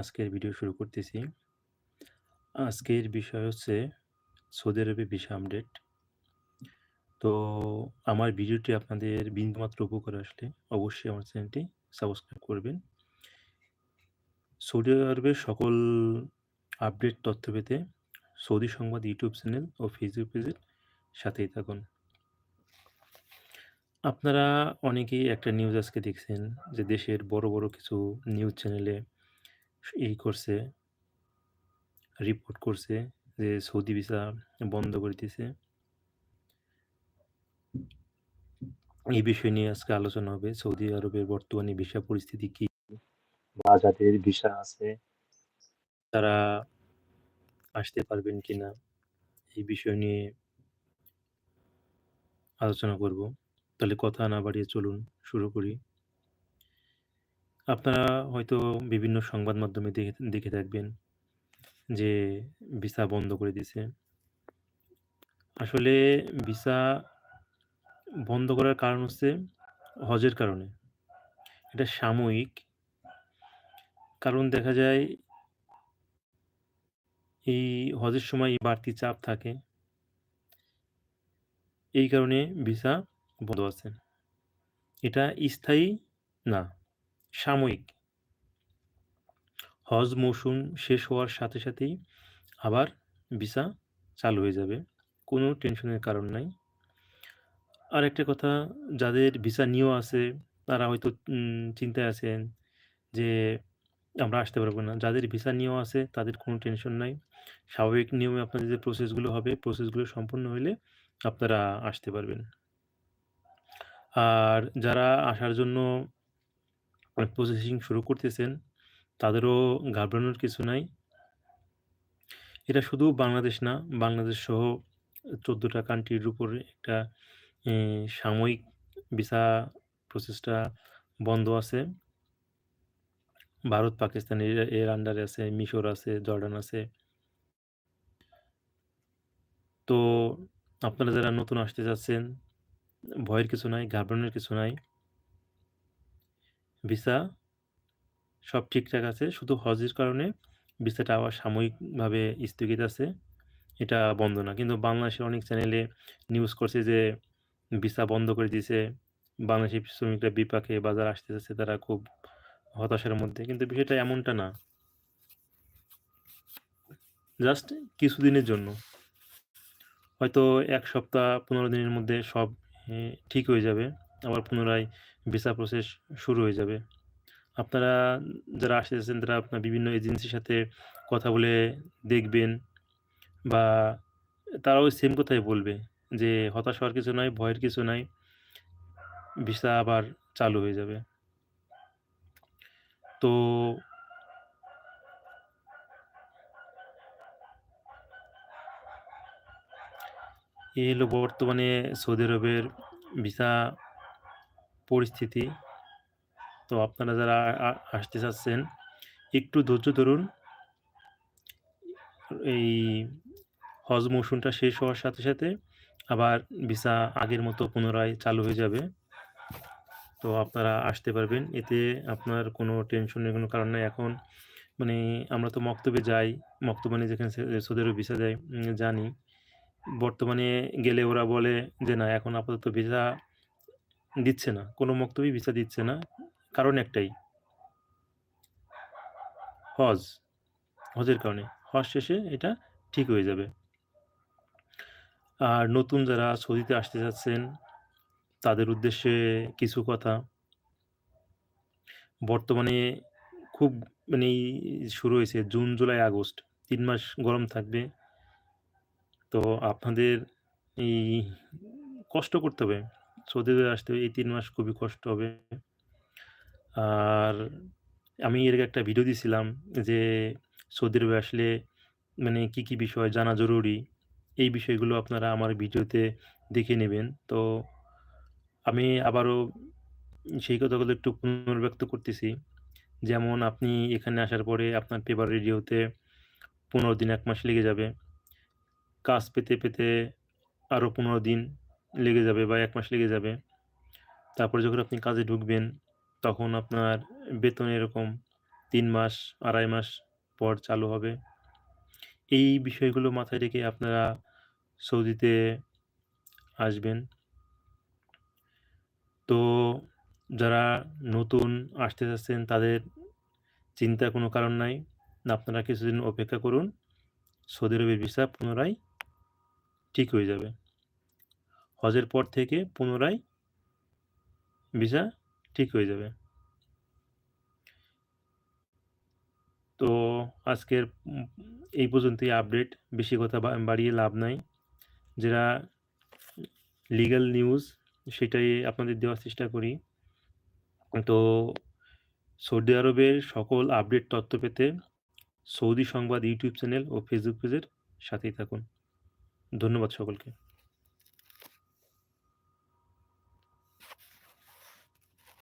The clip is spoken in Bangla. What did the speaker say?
আজকের ভিডিও শুরু করতেছি। আজকের বিষয় হচ্ছে সৌদি আরবে ভিসা আপডেট। তো আমার ভিডিওটি আপনাদের বিন্দুমাত্র উপকারে আসলে অবশ্যই আমার চ্যানেলটি সাবস্ক্রাইব করবেন। সৌদি আরবের সকল আপডেট তথ্য পেতে সৌদি সংবাদ ইউটিউব চ্যানেল ও ফেসবুক পেজের সাথেই থাকুন। আপনারা অনেকেই একটা নিউজ আজকে দেখছেন যে দেশের বড়, বড় কিছু নিউজ চ্যানেলে ই করছে রিপোর্ট করছে যে সৌদি ভিসা বন্ধ করে দিছে। এই বিষয় নিয়ে আজকে আলোচনা হবে। সৌদি আরবের বর্তমানে ভিসা পরিস্থিতি কি? বা যাদের ভিসা আছে, তারা আসতে পারবেন কিনা? এই বিষয় নিয়ে আলোচনা করব। তাহলে কথা না বাড়িয়ে চলুন, শুরু করি। আপনারা হয়তো বিভিন্ন সংবাদ মাধ্যমে দেখে দেখে থাকবেন যে ভিসা বন্ধ করে দিছে। আসলে ভিসা বন্ধ করার কারণ হচ্ছে হজের কারণে। এটা সাময়িক। কারণ দেখা যায় এই হজের সময় বাড়তি চাপ থাকে। এই কারণে ভিসা বন্ধ আছে। এটা স্থায়ী না, সাময়িক। হজ মৌসুম শেষ হওয়ার সাথে সাথেই আবার ভিসা চালু হয়ে যাবে। কোনো টেনশনের কারণ নাই। আর একটা কথা, যাদের ভিসা নিয়েও আছে, তারা হয়তো চিন্তায় আছেন যে আমরা আসতে পারব না। যাদের ভিসা নিয়েও আছে, তাদের কোনো টেনশন নাই। স্বাভাবিক নিয়মে আপনাদের যে প্রসেসগুলো হবে, প্রসেসগুলো সম্পূর্ণ হইলে আপনারা আসতে পারবেন। আর যারা আসার জন্য মানে প্রসেসিং শুরু করতেছেন তাদেরও ঘাবড়ানোর কিছু নাই। এটা শুধু বাংলাদেশ না, বাংলাদেশ সহ ১৪ টা কান্ট্রির উপরে একটা সাময়িক ভিসা প্রসেসটা বন্ধ আছে। ভারত, পাকিস্তান এর আন্ডারে আছে, মিশর আছে, জর্ডান আছে। তো আপনারা যারা নতুন আসতে চাচ্ছেন, ভয়ের কিছু নাই, ঘাবড়ানোর কিছু নাই। ভিসা সব ঠিকঠাক আছে। শুধু হজের কারণে ভিসাটা আবার সাময়িকভাবে স্থগিত আছে। এটা বন্ধ না। কিন্তু বাংলাদেশের অনেক চ্যানেলে নিউজ করছে যে ভিসা বন্ধ করে দিয়েছে। বাংলাদেশি শ্রমিকরা বিপাকে বাজার আসতে চাচ্ছে তারা খুব হতাশার মধ্যে। কিন্তু বিষয়টা এমনটা না। জাস্ট কিছুদিনের জন্য। হয়তো এক সপ্তাহ ১৫ দিনের মধ্যে সব ঠিক হয়ে যাবে। আবার পুনরায় ভিসা প্রসেস শুরু হয়ে যাবে। আপনারা যারা আসতে চাচ্ছেন তারা আপনার বিভিন্ন এজেন্সির সাথে কথা বলে দেখবেন বা তারাও সেম কথাই বলবে যে হতাশ হওয়ার কিছু নাই, ভয়ের কিছু নাই। ভিসা আবার চালু হয়ে যাবে। তো এই হলো বর্তমানে সৌদি আরবের ভিসা পরিস্থিতি। তো আপনারা যারা আসতে চাচ্ছেন একটু ধৈর্য ধরুন। এই হজ মৌসুমটা শেষ হওয়ার সাথে, সাথে আবার ভিসা আগের মতো পুনরায় চালু হয়ে যাবে। তো আপনারা আসতে পারবেন। এতে আপনার কোনো টেনশনের কোনো কারণ নাই। এখন মানে আমরা তো মক্তবে যাই। মক্তবে মানে যেখানে সে সৌদি আরবে ভিসা দেয় জানি। বর্তমানে গেলে ওরা বলে যে, "না এখন আপাতত ভিসা দিচ্ছে না। কোনো মক্তবেই ভিসা দিচ্ছে না।" কারণ একটাই। হজ। হজের কারণে। হজ শেষে এটা ঠিক হয়ে যাবে। আর নতুন যারা সৌদিতে আসতে চাচ্ছেন তাদের উদ্দেশ্যে কিছু কথা। বর্তমানে খুব মানে শুরু হয়েছে জুন, জুলাই, আগস্ট তিন মাস গরম থাকবে। তো আপনাদের এই কষ্ট করতে হবে। সৌদি আরবে আসতে এই তিন মাস খুবই কষ্ট হবে। আর আমি এর একটা ভিডিও দিছিলাম যে সৌদি আরবে আসলে মানে কি, কি বিষয় জানা জরুরি। এই বিষয়গুলো আপনারা আমার ভিডিওতে দেখে নেবেন। তো আমি আবারও সেই কথাগুলো একটু পুনর্ব্যক্ত করতেছি। যেমন আপনি এখানে আসার পরে আপনার পেপার রেডি হতে ১৫ দিন এক মাস লেগে যাবে। কাজ পেতে, পেতে আরও ১৫ দিন লেগে যাবে বা এক মাস লেগে যাবে। তারপরে যখন আপনি কাজে ঢুকবেন তখন আপনার বেতন এরকম তিন মাস, ২.৫ মাস পর চালু হবে। এই বিষয়গুলো মাথায় রেখে আপনারা সৌদিতে আসবেন। তো যারা নতুন আসতে চাচ্ছেন তাদের চিন্তার কোনো কারণ নাই। আপনারা কিছুদিন অপেক্ষা করুন। সৌদি আরবের ভিসা পুনরায় ঠিক হয়ে যাবে। হজের পর থেকে পুনরায় ভিসা ঠিক হয়ে যাবে। তো আজকের এই পর্যন্তই আপডেট। বেশি কথা বাড়িয়ে লাভ নাই। যেটা লিগ্যাল নিউজ সেটাই আপনাদের দেওয়ার চেষ্টা করি। তো সৌদি আরবের সকল আপডেট তথ্য পেতে সৌদি সংবাদ ইউটিউব চ্যানেল ও ফেসবুক পেজের সাথেই থাকুন। ধন্যবাদ সকলকে।